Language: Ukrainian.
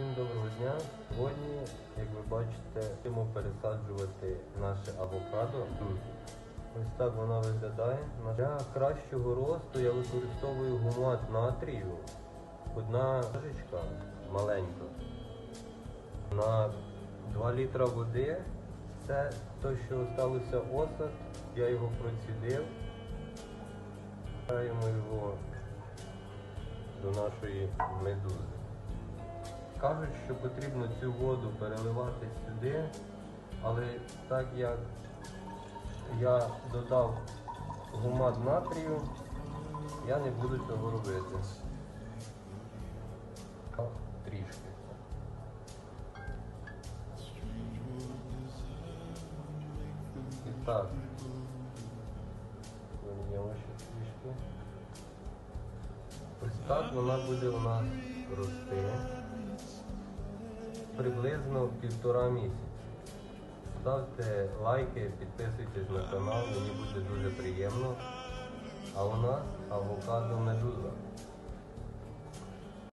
Всім доброго дня. Сьогодні, як ви бачите, будемо пересаджувати наше авокадо. Ось так воно виглядає. Для кращого росту я використовую гумат натрію. Одна ложечка маленька. На 2 літра води. Це те, що залишилося осад. Я його процідив. Даємо його до нашої медузи. Кажуть, що потрібно цю воду переливати сюди, але так як я додав гумат натрію, я не буду цього робити. Трішки. І так. Вильємо ще трішки. Ось так вона буде у нас рости приблизно півтора місяця. Ставте лайки, підписуйтесь на канал, мені буде дуже приємно. А у нас авокадо медуза.